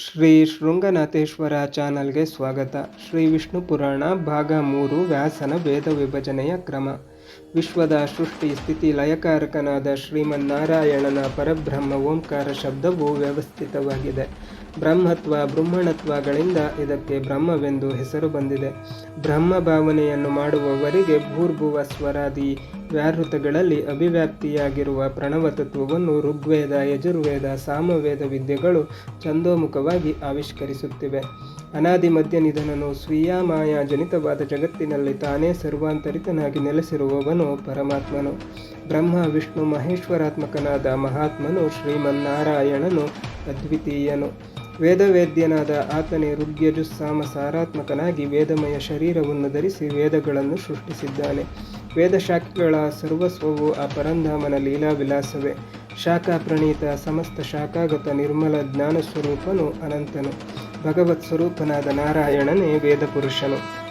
ಶ್ರೀ ಶೃಂಗನಾಥೇಶ್ವರ ಚಾನಲ್ಗೆ ಸ್ವಾಗತ. ಶ್ರೀ ವಿಷ್ಣು ಪುರಾಣ, ಭಾಗ ಮೂರು, ವ್ಯಾಸನ ವೇದ ವಿಭಜನೆಯ ಕ್ರಮ. ವಿಶ್ವದ ಸೃಷ್ಟಿ ಸ್ಥಿತಿ ಲಯಕಾರಕನಾದ ಶ್ರೀಮನ್ನಾರಾಯಣನ ಪರಬ್ರಹ್ಮ ಓಂಕಾರ ಶಬ್ದವು ವ್ಯವಸ್ಥಿತವಾಗಿದೆ. ಬ್ರಹ್ಮತ್ವ, ಬ್ರಹ್ಮಣತ್ವಗಳಿಂದ ಇದಕ್ಕೆ ಬ್ರಹ್ಮವೆಂದು ಹೆಸರು ಬಂದಿದೆ. ಬ್ರಹ್ಮ ಭಾವನೆಯನ್ನು ಮಾಡುವವರಿಗೆ ಭೂರ್ಭುವ ಸ್ವರಾದಿ ವ್ಯಾಹೃತಗಳಲ್ಲಿ ಅಭಿವ್ಯಾಪ್ತಿಯಾಗಿರುವ ಪ್ರಣವ ತತ್ವವನ್ನು ಋಗ್ವೇದ, ಯಜುರ್ವೇದ, ಸಾಮವೇದ ವಿದ್ಯೆಗಳು ಛಂದೋಮುಖವಾಗಿ ಆವಿಷ್ಕರಿಸುತ್ತಿವೆ. ಅನಾದಿ ಮಧ್ಯ ನಿಧನನು ಸ್ವೀಯ ಮಾಯಾ ಜನಿತವಾದ ಜಗತ್ತಿನಲ್ಲಿ ತಾನೇ ಸರ್ವಾಂತರಿತನಾಗಿ ನೆಲೆಸಿರುವವನು ಪರಮಾತ್ಮನು. ಬ್ರಹ್ಮ, ವಿಷ್ಣು, ಮಹೇಶ್ವರಾತ್ಮಕನಾದ ಮಹಾತ್ಮನು ಶ್ರೀಮನ್ನಾರಾಯಣನು ಅದ್ವಿತೀಯನು. ವೇದವೇದ್ಯನಾದ ಆತನೇ ಋಗ್ಯಜುಸ್ಸಾಮ ಸಾರಾತ್ಮಕನಾಗಿ ವೇದಮಯ ಶರೀರವನ್ನು ಧರಿಸಿ ವೇದಗಳನ್ನು ಸೃಷ್ಟಿಸಿದ್ದಾನೆ. ವೇದಶಾಖೆಗಳ ಸರ್ವಸ್ವವು ಆ ಪರಂಧಾಮನ ಲೀಲಾ ವಿಲಾಸವೇ ಶಾಖಾ ಪ್ರಣೀತ ಸಮಸ್ತ ಶಾಖಾಗತ ನಿರ್ಮಲ ಜ್ಞಾನ ಸ್ವರೂಪನು ಅನಂತನು. ಭಗವತ್ ಸ್ವರೂಪನಾದ ನಾರಾಯಣನೇ ವೇದಪುರುಷನು.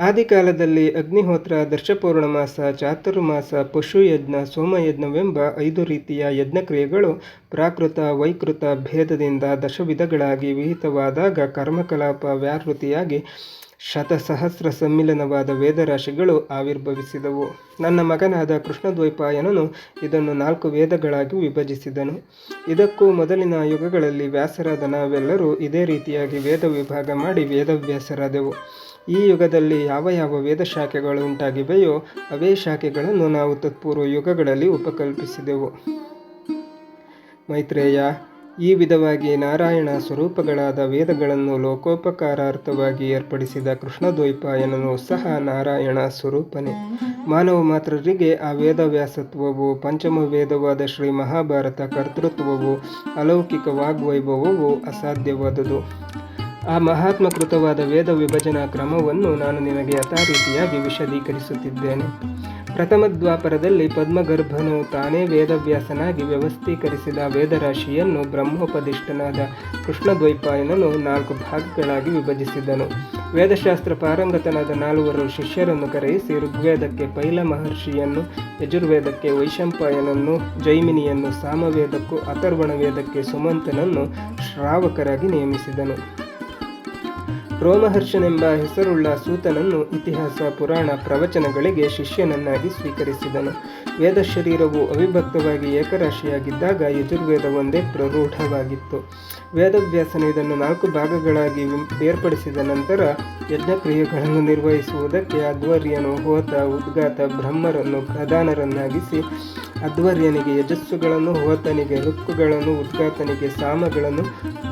ಆದಿಕಾಲದಲ್ಲಿ ಅಗ್ನಿಹೋತ್ರ, ದರ್ಶಪೂರ್ಣಮಾಸ, ಚಾತುರ್ಮಾಸ, ಪಶುಯಜ್ಞ, ಸೋಮಯಜ್ಞವೆಂಬ ಐದು ರೀತಿಯ ಯಜ್ಞಕ್ರಿಯೆಗಳು ಪ್ರಾಕೃತ, ವೈಕೃತ ಭೇದದಿಂದ ದಶವಿಧಗಳಾಗಿ ವಿಹಿತವಾದಾಗ ಕರ್ಮಕಲಾಪ ವ್ಯಾಕೃತಿಯಾಗಿ ಶತಸಹಸ್ರ ಸಮ್ಮಿಲನವಾದ ವೇದರಾಶಿಗಳು ಆವಿರ್ಭವಿಸಿದವು. ನನ್ನ ಮಗನಾದ ಕೃಷ್ಣದ್ವೈಪಾಯನನು ಇದನ್ನು ನಾಲ್ಕು ವೇದಗಳಾಗಿ ವಿಭಜಿಸಿದನು. ಇದಕ್ಕೂ ಮೊದಲಿನ ಯುಗಗಳಲ್ಲಿ ವ್ಯಾಸರಾದ ನಾವೆಲ್ಲರೂ ಇದೇ ರೀತಿಯಾಗಿ ವೇದ ವಿಭಾಗ ಮಾಡಿ ವೇದವ್ಯಾಸರಾದೆವು. ಈ ಯುಗದಲ್ಲಿ ಯಾವ ಯಾವ ವೇದ ಶಾಖೆಗಳು ಉಂಟಾಗಿವೆಯೋ ಅವೇ ಶಾಖೆಗಳನ್ನು ನಾವು ತತ್ಪೂರ್ವ ಯುಗಗಳಲ್ಲಿ ಉಪಕಲ್ಪಿಸಿದೆವು. ಮೈತ್ರೇಯ, ಈ ವಿಧವಾಗಿ ನಾರಾಯಣ ಸ್ವರೂಪಗಳಾದ ವೇದಗಳನ್ನು ಲೋಕೋಪಕಾರಾರ್ಥವಾಗಿ ಏರ್ಪಡಿಸಿದ ಕೃಷ್ಣದ್ವೈಪಾಯನನು ಸಹ ನಾರಾಯಣ ಸ್ವರೂಪನೇ. ಮಾನವ ಮಾತ್ರರಿಗೆ ಆ ವೇದವ್ಯಾಸತ್ವವು, ಪಂಚಮ ವೇದವಾದ ಶ್ರೀ ಮಹಾಭಾರತ ಕರ್ತೃತ್ವವು, ಅಲೌಕಿಕ ವಾಗ್ವೈಭವವು ಅಸಾಧ್ಯವಾದುದು. ಆ ಮಹಾತ್ಮ ಕೃತವಾದ ವೇದ ವಿಭಜನಾ ಕ್ರಮವನ್ನು ನಾನು ನಿನಗೆ ಯಥಾರೀತಿಯಾಗಿ ವಿಶದೀಕರಿಸುತ್ತಿದ್ದೇನೆ. ಪ್ರಥಮ ದ್ವಾಪರದಲ್ಲಿ ಪದ್ಮಗರ್ಭನು ತಾನೇ ವೇದವ್ಯಾಸನಾಗಿ ವ್ಯವಸ್ಥೀಕರಿಸಿದ ವೇದರಾಶಿಯನ್ನು ಬ್ರಹ್ಮೋಪದಿಷ್ಟನಾದ ಕೃಷ್ಣದ್ವೈಪಾಯನನು ನಾಲ್ಕು ಭಾಗಗಳಾಗಿ ವಿಭಜಿಸಿದನು. ವೇದಶಾಸ್ತ್ರ ಪಾರಂಗತನಾದ ನಾಲ್ವರು ಶಿಷ್ಯರನ್ನು ಕರೆಯಿಸಿ ಋಗ್ವೇದಕ್ಕೆ ಪೈಲ ಮಹರ್ಷಿಯನ್ನು, ಯಜುರ್ವೇದಕ್ಕೆ ವೈಶಂಪಾಯನನ್ನು, ಜೈಮಿನಿಯನ್ನು, ಸಾಮವೇದಕ್ಕೂ ಅಥರ್ವಣ ವೇದಕ್ಕೆ ಸುಮಂತನನ್ನು ಶ್ರಾವಕರಾಗಿ ನೇಮಿಸಿದನು. ರೋಮಹರ್ಷನೆಂಬ ಹೆಸರುಳ್ಳ ಸೂತನನ್ನು ಇತಿಹಾಸ, ಪುರಾಣ, ಪ್ರವಚನಗಳಿಗೆ ಶಿಷ್ಯನನ್ನಾಗಿ ಸ್ವೀಕರಿಸಿದನು. ವೇದ ಶರೀರವು ಅವಿಭಕ್ತವಾಗಿ ಏಕರಾಶಿಯಾಗಿದ್ದಾಗ ಯಜುರ್ವೇದ ಒಂದೇ ಪ್ರರೂಢವಾಗಿತ್ತು. ವೇದವ್ಯಾಸನ ಇದನ್ನು ನಾಲ್ಕು ಭಾಗಗಳಾಗಿ ಬೇರ್ಪಡಿಸಿದ ನಂತರ ಯಜ್ಞಕ್ರಿಯೆಗಳನ್ನು ನಿರ್ವಹಿಸುವುದಕ್ಕೆ ಅಧ್ವರ್ಯನು ಹೋತ, ಉದ್ಗಾತ, ಬ್ರಹ್ಮರನ್ನು ಪ್ರಧಾನರನ್ನಾಗಿಸಿ, ಅಧ್ವರ್ಯನಿಗೆ ಯಜಸ್ಸುಗಳನ್ನು, ಹೋತನಿಗೆ ಋಕ್ಕುಗಳನ್ನು ಉದ್ಗಾತನಿಗೆ ಸಾಮಗಳನ್ನು,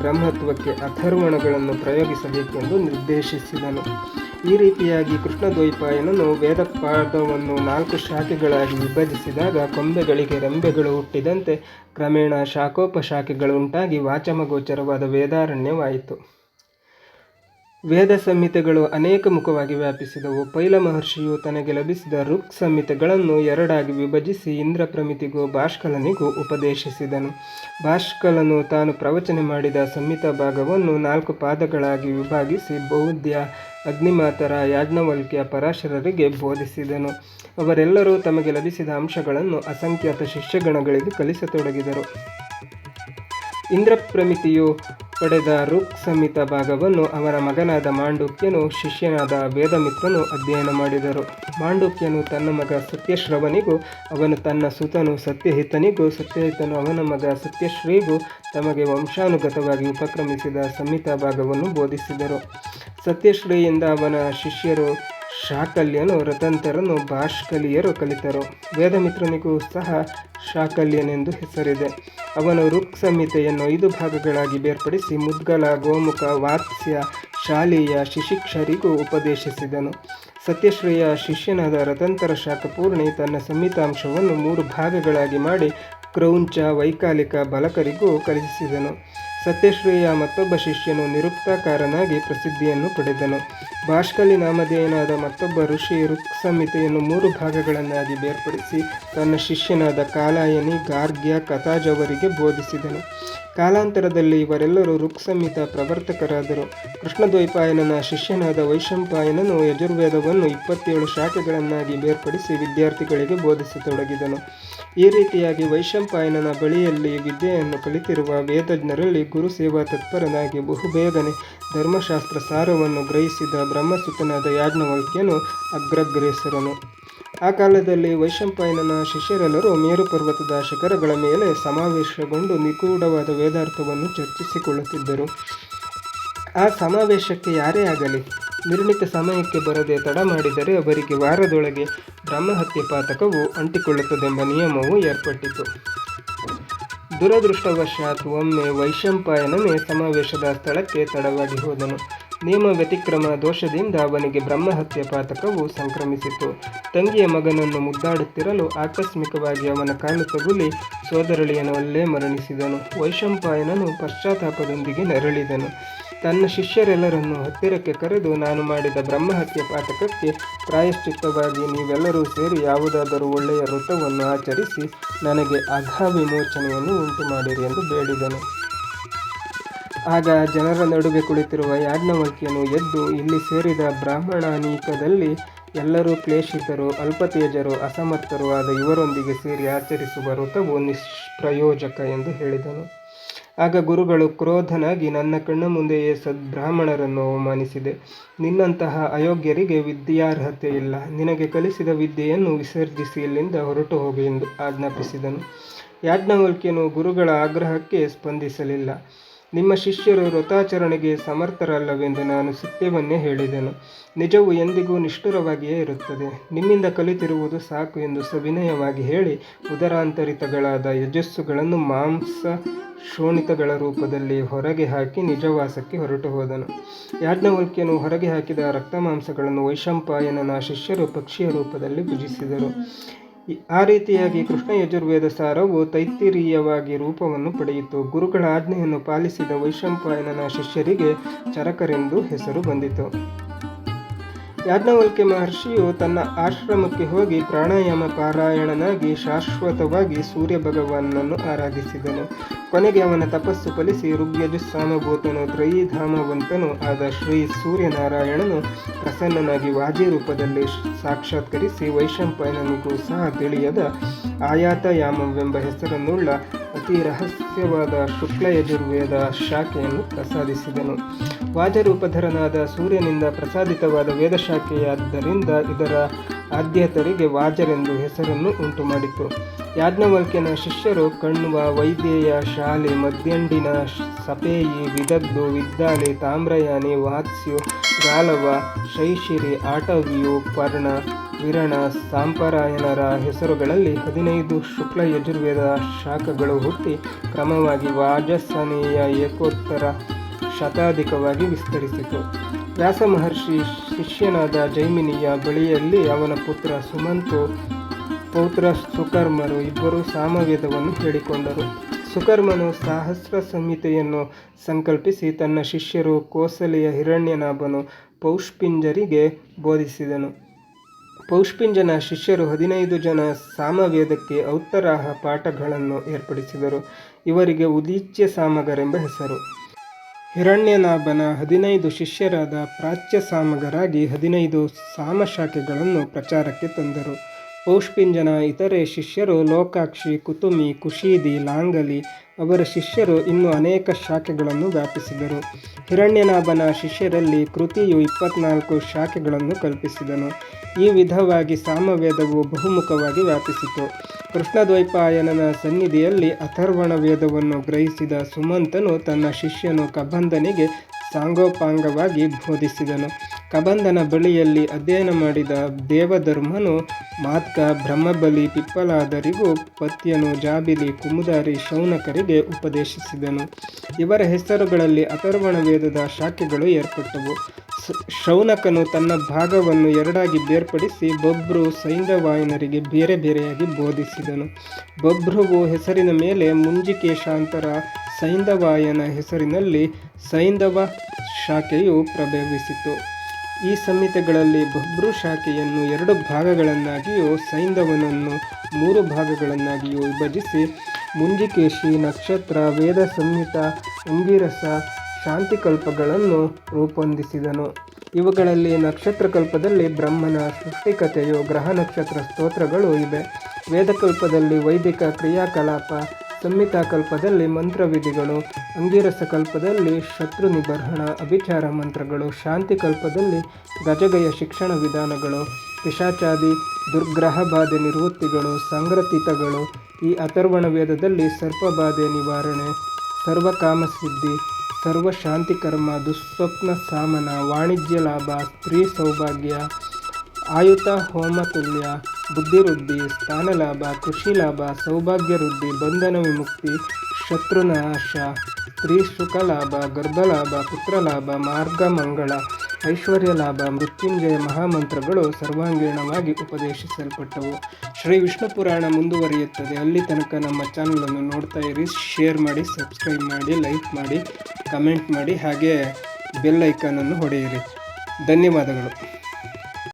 ಬ್ರಹ್ಮತ್ವಕ್ಕೆ ಅಥರ್ವಣಗಳನ್ನು ಪ್ರಯೋಗಿಸಬೇಕೆಂದು ನಿರ್ದೇಶಿಸಿದನು. ಈ ರೀತಿಯಾಗಿ ಕೃಷ್ಣದ್ವೈಪಾಯನನು ವೇದಪಾಠವನ್ನು ನಾಲ್ಕು ಶಾಖೆಗಳಾಗಿ ವಿಭಜಿಸಿದಾಗ ಕೊಂಬೆಗಳಿಗೆ ರೆಂಬೆಗಳು ಹುಟ್ಟಿದಂತೆ ಕ್ರಮೇಣ ಶಾಖೋಪಶಾಖೆಗಳುಂಟಾಗಿ ವಾಚಮಗೋಚರವಾದ ವೇದಾರಣ್ಯವಾಯಿತು. ವೇದ ಸಂಹಿತೆಗಳು ಅನೇಕ ಮುಖವಾಗಿ ವ್ಯಾಪಿಸಿದವು. ಪೈಲ ಮಹರ್ಷಿಯು ತನಗೆ ಲಭಿಸಿದ ಋಕ್ ಸಂಹಿತೆಗಳನ್ನು ಎರಡಾಗಿ ವಿಭಜಿಸಿ ಇಂದ್ರಪ್ರಮಿತಿಗೂ ಭಾಷ್ಕಲನಿಗೂ ಉಪದೇಶಿಸಿದನು. ಭಾಷ್ಕಲನು ತಾನು ಪ್ರವಚನೆ ಮಾಡಿದ ಸಂಹಿತ ಭಾಗವನ್ನು ನಾಲ್ಕು ಪಾದಗಳಾಗಿ ವಿಭಾಗಿಸಿ ಬೌದ್ಧ ಅಗ್ನಿಮಾತರ, ಯಾಜ್ಞವಲ್ಕ್ಯ, ಪರಾಶರರಿಗೆ ಬೋಧಿಸಿದನು. ಅವರೆಲ್ಲರೂ ತಮಗೆ ಲಭಿಸಿದ ಅಂಶಗಳನ್ನು ಅಸಂಖ್ಯಾತ ಶಿಷ್ಯಗಣಗಳಿಗೆ ಕಲಿಸತೊಡಗಿದರು. ಇಂದ್ರಪ್ರಮಿತಿಯು ಪಡೆದ ಋಕ್ ಸಂಹಿತ ಭಾಗವನ್ನು ಅವರ ಮಗನಾದ ಮಾಂಡುಕ್ಯನು, ಶಿಷ್ಯನಾದ ವೇದಮಿತ್ರನು ಅಧ್ಯಯನ ಮಾಡಿದರು. ಮಾಂಡುಕ್ಯನು ತನ್ನ ಮಗ ಸತ್ಯಶ್ರವನಿಗೂ, ಅವನು ತನ್ನ ಸುತನು ಸತ್ಯಹಿತನಿಗೂ, ಸತ್ಯಹಿತನು ಅವನ ಮಗ ಸತ್ಯಶ್ರೀಗೂ ತಮಗೆ ವಂಶಾನುಗತವಾಗಿ ಉಪಕ್ರಮಿಸಿದ ಸಂಹಿತಾ ಭಾಗವನ್ನು ಬೋಧಿಸಿದರು. ಸತ್ಯಶ್ರೀಯಿಂದ ಅವನ ಶಿಷ್ಯರು ಶಾಕಲ್ಯನು ರತಂತರನು ಭಾಷ್ಕಲಿಯರು ಕಲಿತರು. ವೇದಮಿತ್ರನಿಗೂ ಸಹ ಶಾಕಲ್ಯನೆಂದು ಹೆಸರಿದೆ. ಅವನು ಋಕ್ ಸಂಹಿತೆಯನ್ನು ಐದು ಭಾಗಗಳಾಗಿ ಬೇರ್ಪಡಿಸಿ ಮುದ್ಗಲ, ಗೋಮುಖ, ವಾತ್ಸ್ಯ, ಶಾಲೆಯ ಶಿಶಿಕ್ಷರಿಗೂ ಉಪದೇಶಿಸಿದನು. ಸತ್ಯಶ್ರೀಯ ಶಿಷ್ಯನಾದ ರತಂತರ ಶಾಖಪೂರ್ಣಿ ತನ್ನ ಸಂಹಿತಾಂಶವನ್ನು ಮೂರು ಭಾಗಗಳಾಗಿ ಮಾಡಿ ಕ್ರೌಂಚ, ವೈಕಾಲಿಕ, ಬಲಕರಿಗೂ ಕಲಿಸಿದನು ಸತ್ಯಶ್ರೀಯ ಮತ್ತೊಬ್ಬ ಶಿಷ್ಯನು ನಿರುಕ್ತಕಾರನಾಗಿ ಪ್ರಸಿದ್ಧಿಯನ್ನು ಪಡೆದನು. ಭಾಷ್ಕಲಿ ನಾಮಧೇಯನಾದ ಮತ್ತೊಬ್ಬ ಋಷಿ ಋಕ್ ಸಂಹಿತೆಯನ್ನು ಮೂರು ಭಾಗಗಳನ್ನಾಗಿ ಬೇರ್ಪಡಿಸಿ ತನ್ನ ಶಿಷ್ಯನಾದ ಕಾಲಾಯನಿ, ಗಾರ್ಗ್ಯ, ಕಥಾಜವರಿಗೆ ಬೋಧಿಸಿದನು. ಕಾಲಾಂತರದಲ್ಲಿ ಇವರೆಲ್ಲರೂ ಋಕ್ ಸಂಹಿತ ಪ್ರವರ್ತಕರಾದರು. ಕೃಷ್ಣದ್ವೈಪಾಯನನ ಶಿಷ್ಯನಾದ ವೈಶಂಪಾಯನನು ಯಜುರ್ವೇದವನ್ನು ಇಪ್ಪತ್ತೇಳು ಶಾಖೆಗಳನ್ನಾಗಿ ಬೇರ್ಪಡಿಸಿ ವಿದ್ಯಾರ್ಥಿಗಳಿಗೆ ಬೋಧಿಸತೊಡಗಿದನು. ಈ ರೀತಿಯಾಗಿ ವೈಶಂಪಾಯನನ ಬಳಿಯಲ್ಲಿ ವಿದ್ಯೆಯನ್ನು ಕಲಿತಿರುವ ವೇದಜ್ಞರಲ್ಲಿ ಗುರು ಸೇವಾ ತತ್ಪರನಾಗಿ ಬಹುಬೇಗನೆ ಧರ್ಮಶಾಸ್ತ್ರ ಸಾರವನ್ನು ಗ್ರಹಿಸಿದ ಬ್ರಹ್ಮಸುತನಾದ ಯಾಜ್ಞವಲ್ಕ್ಯನು ಅಗ್ರಗ್ರೇಸರನು. ಆ ಕಾಲದಲ್ಲಿ ವೈಶಂಪಾಯನನ ಶಿಷ್ಯರೆಲ್ಲರೂ ಮೇರು ಪರ್ವತದ ಶಿಖರಗಳ ಮೇಲೆ ಸಮಾವೇಶಗೊಂಡು ನಿಗೂಢವಾದ ವೇದಾರ್ಥವನ್ನು ಚರ್ಚಿಸಿಕೊಳ್ಳುತ್ತಿದ್ದರು. ಆ ಸಮಾವೇಶಕ್ಕೆ ಯಾರೇ ಆಗಲಿ ನಿರ್ಮಿತ ಸಮಯಕ್ಕೆ ಬರದೆ ತಡ ಮಾಡಿದರೆ ಅವರಿಗೆ ವಾರದೊಳಗೆ ಬ್ರಹ್ಮಹತ್ಯೆ ಪಾತಕವು ಅಂಟಿಕೊಳ್ಳುತ್ತದೆಂಬ ನಿಯಮವು ಏರ್ಪಟ್ಟಿತು. ದುರದೃಷ್ಟವಶಾತ್ ಒಮ್ಮೆ ವೈಶಂಪಾಯನನೇ ಸಮಾವೇಶದ ಸ್ಥಳಕ್ಕೆ ತಡವಾಗಿ ಹೋದನು. ನಿಯಮ ವ್ಯತಿಕ್ರಮ ದೋಷದಿಂದ ಅವನಿಗೆ ಬ್ರಹ್ಮಹತ್ಯೆ ಪಾತಕವು ಸಂಕ್ರಮಿಸಿತು. ತಂಗಿಯ ಮಗನನ್ನು ಮುದ್ದಾಡುತ್ತಿರಲು ಆಕಸ್ಮಿಕವಾಗಿ ಅವನ ಕಾಲು ತಗುಲಿ ಸೋದರಳಿಯನಲ್ಲೇ ಮರಣಿಸಿದನು. ವೈಶಂಪಾಯನನು ಪಶ್ಚಾತ್ತಾಪದೊಂದಿಗೆ ನರಳಿದನು. ತನ್ನ ಶಿಷ್ಯರೆಲ್ಲರನ್ನು ಹತ್ತಿರಕ್ಕೆ ಕರೆದು, ನಾನು ಮಾಡಿದ ಬ್ರಹ್ಮಹತ್ಯೆ ಪಾತಕಕ್ಕೆ ಪ್ರಾಯಶ್ಚಿತ್ತವಾಗಿ ನೀವೆಲ್ಲರೂ ಸೇರಿ ಯಾವುದಾದರೂ ಒಳ್ಳೆಯ ವೃತ್ತವನ್ನು ಆಚರಿಸಿ ನನಗೆ ಅಘಾ ವಿಮೋಚನೆಯನ್ನು ಉಂಟು ಮಾಡಿರಿ ಎಂದು ಬೇಡಿದನು. ಆಗ ಜನರ ನಡುವೆ ಕುಳಿತಿರುವ ಯಾಜ್ಞವಲ್ಕಿಯನ್ನು ಎದ್ದು, ಇಲ್ಲಿ ಸೇರಿದ ಬ್ರಾಹ್ಮಣಾನೀಕದಲ್ಲಿ ಎಲ್ಲರೂ ಕ್ಲೇಶಿತರು, ಅಲ್ಪತೇಜರು, ಅಸಮರ್ಥರು ಆದ ಇವರೊಂದಿಗೆ ಸೇರಿ ಆಚರಿಸುವ ವೃತವು ನಿಷ್ಪ್ರಯೋಜಕ ಎಂದು ಹೇಳಿದನು. ಆಗ ಗುರುಗಳು ಕ್ರೋಧನಾಗಿ ನನ್ನ ಕಣ್ಣ ಮುಂದೆಯೇ ಸದ್ಬ್ರಾಹ್ಮಣರನ್ನು ಅವಮಾನಿಸಿದೆ. ನಿನ್ನಂತಹ ಅಯೋಗ್ಯರಿಗೆ ವಿದ್ಯಾರ್ಹತೆ ಇಲ್ಲ. ನಿನಗೆ ಕಲಿಸಿದ ವಿದ್ಯೆಯನ್ನು ವಿಸರ್ಜಿಸಿ ಇಲ್ಲಿಂದ ಹೊರಟು ಹೋಗು ಎಂದು ಆಜ್ಞಾಪಿಸಿದನು. ಯಾಜ್ಞವಲ್ಕ್ಯನು ಗುರುಗಳ ಆಗ್ರಹಕ್ಕೆ ಸ್ಪಂದಿಸಲಿಲ್ಲ. ನಿಮ್ಮ ಶಿಷ್ಯರು ವ್ರತಾಚರಣೆಗೆ ಸಮರ್ಥರಲ್ಲವೆಂದು ನಾನು ಸತ್ಯವನ್ನೇ ಹೇಳಿದೆನು. ನಿಜವು ಎಂದಿಗೂ ನಿಷ್ಠುರವಾಗಿಯೇ ಇರುತ್ತದೆ. ನಿಮ್ಮಿಂದ ಕಲಿತಿರುವುದು ಸಾಕು ಎಂದು ಸವಿನಯವಾಗಿ ಹೇಳಿ, ಉದರಾಂತರಿತಗಳಾದ ಯಜಸ್ಸುಗಳನ್ನು ಮಾಂಸ ಶೋಣಿತಗಳ ರೂಪದಲ್ಲಿ ಹೊರಗೆ ಹಾಕಿ ನಿಜವಾಸಕ್ಕೆ ಹೊರಟು ಹೋದನು. ಯಾಜ್ಞವಲ್ಕ್ಯನು ಹೊರಗೆ ಹಾಕಿದ ರಕ್ತಮಾಂಸಗಳನ್ನು ವೈಶಂಪಾಯನನ ಶಿಷ್ಯರು ಪಕ್ಷಿಯ ರೂಪದಲ್ಲಿ ಪೂಜಿಸಿದರು. ಆ ರೀತಿಯಾಗಿ ಕೃಷ್ಣ ಯಜುರ್ವೇದ ಸಾರವು ತೈತ್ತಿರೀಯವಾಗಿ ರೂಪವನ್ನು ಪಡೆಯಿತು. ಗುರುಗಳ ಆಜ್ಞೆಯನ್ನು ಪಾಲಿಸಿದ ವೈಶಂಪಾಯನನ ಶಿಷ್ಯರಿಗೆ ಚರಕರೆಂದು ಹೆಸರು ಬಂದಿತು. ಯಾಜ್ಞವಲ್ಕೆ ಮಹರ್ಷಿಯು ತನ್ನ ಆಶ್ರಮಕ್ಕೆ ಹೋಗಿ ಪ್ರಾಣಾಯಾಮ ಪಾರಾಯಣನಾಗಿ ಶಾಶ್ವತವಾಗಿ ಸೂರ್ಯ ಭಗವಾನನನ್ನು ಆರಾಧಿಸಿದನು. ಕೊನೆಗೆ ಅವನ ತಪಸ್ಸು ಫಲಿಸಿ ಋಗ್ಯಜು ಸಾಮಭೂತನು ತ್ರಯೀಧಾಮವಂತನು ಆದ ಶ್ರೀ ಸೂರ್ಯನಾರಾಯಣನು ಪ್ರಸನ್ನನಾಗಿ ವಾಜಿ ರೂಪದಲ್ಲಿ ಸಾಕ್ಷಾತ್ಕರಿಸಿ ವೈಶಂಪಾಯನನಿಗೂ ಸಹ ತಿಳಿಯದ ಆಯಾತಯಾಮವೆಂಬ ಹೆಸರನ್ನುಳ್ಳ ಅತಿ ರಹಸ್ಯವಾದ ಶುಕ್ಲ ಯಜುರ್ವೇದ ಶಾಖೆಯನ್ನು ಪ್ರಸಾದಿಸಿದನು. ವಾಜರೂಪಧರನಾದ ಸೂರ್ಯನಿಂದ ಪ್ರಸಾದಿತವಾದ ವೇದಶಾಖೆಯಾದ್ದರಿಂದ ಇದರ ಆದ್ಯತರಿಗೆ ವಾಜರೆಂದು ಹೆಸರನ್ನು ಉಂಟುಮಾಡಿತು. ಯಾಜ್ಞವಲ್ಕ್ಯನ ಶಿಷ್ಯರು ಕಣ್ವ ವೈದ್ಯೇಯ ಶಾಲೆ ಮದ್ಯಂಡಿನ ಸಪೇಯಿ ವಿದಗ್ಧು ವಿದ್ದಾಲಿ ತಾಮ್ರಯಾನಿ ವಾತ್ಸ್ಯು, ಗಾಲವ, ಶೈಶಿರಿ, ಆಟವಿಯು, ಪರ್ಣ, ವಿರಣ, ಸಾಂಪರಾಯಣರ ಹೆಸರುಗಳಲ್ಲಿ ಹದಿನೈದು ಶುಕ್ಲ ಯಜುರ್ವೇದ ಶಾಖಗಳು ಹುಟ್ಟಿ ಕ್ರಮವಾಗಿ ವಾಜಸನೇಯ ಏಕೋತ್ತರ ಶತಾಧಿಕವಾಗಿ ವಿಸ್ತರಿಸಿತು. ವ್ಯಾಸ ಮಹರ್ಷಿ ಶಿಷ್ಯನಾದ ಜೈಮಿನಿಯ ಬಳಿಯಲ್ಲಿ ಅವನ ಪುತ್ರ ಸುಮಂತು ಪೌತ್ರ ಸುಕರ್ಮರು ಇಬ್ಬರು ಸಾಮವೇದವನ್ನು ಹೇಳಿಕೊಂಡರು. ಸುಕರ್ಮನು ಸಹಸ್ರ ಸಂಹಿತೆಯನ್ನು ಸಂಕಲ್ಪಿಸಿ ತನ್ನ ಶಿಷ್ಯರು ಕೋಸಲೆಯ ಹಿರಣ್ಯನಾಭನು ಪೌಷ್ಪಿಂಜರಿಗೆ ಬೋಧಿಸಿದನು. ಪೌಷ್ಪಿಂಜನ ಶಿಷ್ಯರು ಹದಿನೈದು ಜನ ಸಾಮವೇದಕ್ಕೆ ಔತ್ತರಾಹ ಪಾಠಗಳನ್ನು ಏರ್ಪಡಿಸಿದರು. ಇವರಿಗೆ ಉದೀಚ್ಯ ಸಾಮಗರೆಂಬ ಹೆಸರು. ಹಿರಣ್ಯನಾಭನ ಹದಿನೈದು ಶಿಷ್ಯರಾದ ಪ್ರಾಚ್ಯ ಸಾಮಗರಾಗಿ ಹದಿನೈದು ಸಾಮಶಾಖೆಗಳನ್ನು ಪ್ರಚಾರಕ್ಕೆ ತಂದರು. ಪೌಷ್ಪಿಂಜನ ಇತರೆ ಶಿಷ್ಯರು ಲೋಕಾಕ್ಷಿ, ಕುತುಮಿ, ಕುಶೀದಿ, ಲಾಂಗಲಿ ಅವರ ಶಿಷ್ಯರು ಇನ್ನೂ ಅನೇಕ ಶಾಖೆಗಳನ್ನು ವ್ಯಾಪಿಸಿದರು. ಹಿರಣ್ಯನಾಭನ ಶಿಷ್ಯರಲ್ಲಿ ಕೃತಿಯು ಇಪ್ಪತ್ನಾಲ್ಕು ಶಾಖೆಗಳನ್ನು ಕಲ್ಪಿಸಿದನು. ಈ ವಿಧವಾಗಿ ಸಾಮವೇದವು ಬಹುಮುಖವಾಗಿ ವ್ಯಾಪಿಸಿತು. ಕೃಷ್ಣದ್ವೈಪಾಯನನ ಸನ್ನಿಧಿಯಲ್ಲಿ ಅಥರ್ವಣ ವೇದವನ್ನು ಗ್ರಹಿಸಿದ ಸುಮಂತನು ತನ್ನ ಶಿಷ್ಯನು ಕಬಂಧನಿಗೆ ಸಾಂಗೋಪಾಂಗವಾಗಿ ಬೋಧಿಸಿದನು. ಕಬಂಧನ ಬಳಿಯಲ್ಲಿ ಅಧ್ಯಯನ ಮಾಡಿದ ದೇವಧರ್ಮನು ಮಾತ್ಕ ಬ್ರಹ್ಮಬಲಿ ಪಿಪ್ಪಲಾದರಿಗೂ ಪತ್ಯನು ಜಾಬಿಲಿ ಕುಮುದಾರಿ ಶೌನಕರಿಗೆ ಉಪದೇಶಿಸಿದನು. ಇವರ ಹೆಸರುಗಳಲ್ಲಿ ಅಥರ್ವಣ ವೇದದ ಶಾಖೆಗಳು ಏರ್ಪಟ್ಟವು. ಶೌನಕನು ತನ್ನ ಭಾಗವನ್ನು ಎರಡಾಗಿ ಬೇರ್ಪಡಿಸಿ ಬೊಬ್ರು ಸೈಂಧವಾಯನರಿಗೆ ಬೇರೆ ಬೇರೆಯಾಗಿ ಬೋಧಿಸಿದನು. ಬೊಬ್ರುವು ಹೆಸರಿನ ಮೇಲೆ ಮುಂಜಿಕೇಶಾಂತರ ಸೈಂಧವಾಯನ ಹೆಸರಿನಲ್ಲಿ ಸೈಂಧವ ಶಾಖೆಯು ಪ್ರಭವಿಸಿತು. ಈ ಸಂಹಿತೆಗಳಲ್ಲಿ ಬಬ್ರು ಶಾಖೆಯನ್ನು ಎರಡು ಭಾಗಗಳನ್ನಾಗಿಯೂ, ಸೈಂಧವನನ್ನು ಮೂರು ಭಾಗಗಳನ್ನಾಗಿಯೂ ವಿಭಜಿಸಿ, ಮುಂಜಿಕೇಶಿ, ನಕ್ಷತ್ರ, ವೇದ ಸಂಹಿತ, ಅಂಗಿರಸ, ಶಾಂತಿಕಲ್ಪಗಳನ್ನು ರೂಪೊಂದಿಸಿದನು. ಇವುಗಳಲ್ಲಿ ನಕ್ಷತ್ರಕಲ್ಪದಲ್ಲಿ ಬ್ರಹ್ಮನ ಸೃಷ್ಟಿಕತೆಯು ಗ್ರಹ ನಕ್ಷತ್ರ ಸ್ತೋತ್ರಗಳು ಇವೆ. ವೇದಕಲ್ಪದಲ್ಲಿ ವೈದಿಕ ಕ್ರಿಯಾಕಲಾಪ ಸಂಹಿತಾಕಲ್ಪದಲ್ಲಿ ಮಂತ್ರವಿಧಿಗಳು ಅಂಗೀರಸ ಕಲ್ಪದಲ್ಲಿ ಶತ್ರು ನಿಬರ್ಹಣ ಅಭಿಚಾರ ಮಂತ್ರಗಳು, ಶಾಂತಿ ಕಲ್ಪದಲ್ಲಿ ಗಜಗಯ ಶಿಕ್ಷಣ ವಿಧಾನಗಳು, ಪಿಶಾಚಾದಿ ದುರ್ಗ್ರಹ ಬಾಧೆ ನಿವೃತ್ತಿಗಳು ಸಂಗ್ರತಿತಗಳು ಈ ಅಥರ್ವಣ ವೇದದಲ್ಲಿ ಸರ್ಪಬಾಧೆ ನಿವಾರಣೆ, ಸರ್ವಕಾಮಸಿದ್ಧಿ, ಸರ್ವಶಾಂತಿಕರ್ಮ, ದುಸ್ವಪ್ನ ಸಾಮನ, ವಾಣಿಜ್ಯ ಲಾಭ, ಸ್ತ್ರೀ ಸೌಭಾಗ್ಯ, ಆಯುತ ಹೋಮತುಲ್ಯ ಸ್ಥಾನ ಸ್ಥಾನಲಾಭ ಕೃಷಿ ಲಾಭ ಸೌಭಾಗ್ಯ ವೃದ್ಧಿ ಬಂಧನ ವಿಮುಕ್ತಿ ಶತ್ರುನಾಶ ಸ್ತ್ರೀ ಸುಖಲಾಭ, ಗರ್ಭಲಾಭ, ಪುತ್ರಲಾಭ, ಮಾರ್ಗ ಮಂಗಳ, ಐಶ್ವರ್ಯ ಲಾಭ, ಮೃತ್ಯುಂಜಯ ಮಹಾಮಂತ್ರಗಳು ಸರ್ವಾಂಗೀಣವಾಗಿ ಉಪದೇಶಿಸಲ್ಪಟ್ಟವು. ಶ್ರೀ ವಿಷ್ಣು ಪುರಾಣ ಮುಂದುವರಿಯುತ್ತದೆ. ಅಲ್ಲಿ ತನಕ ನಮ್ಮ ಚಾನಲನ್ನು ನೋಡ್ತಾ ಇರಿ, ಶೇರ್ ಮಾಡಿ, ಸಬ್ಸ್ಕ್ರೈಬ್ ಮಾಡಿ, ಲೈಕ್ ಮಾಡಿ, ಕಮೆಂಟ್ ಮಾಡಿ, ಹಾಗೆ ಬೆಲ್ ಐಕಾನನ್ನು ಹೊಡೆಯಿರಿ. ಧನ್ಯವಾದಗಳು.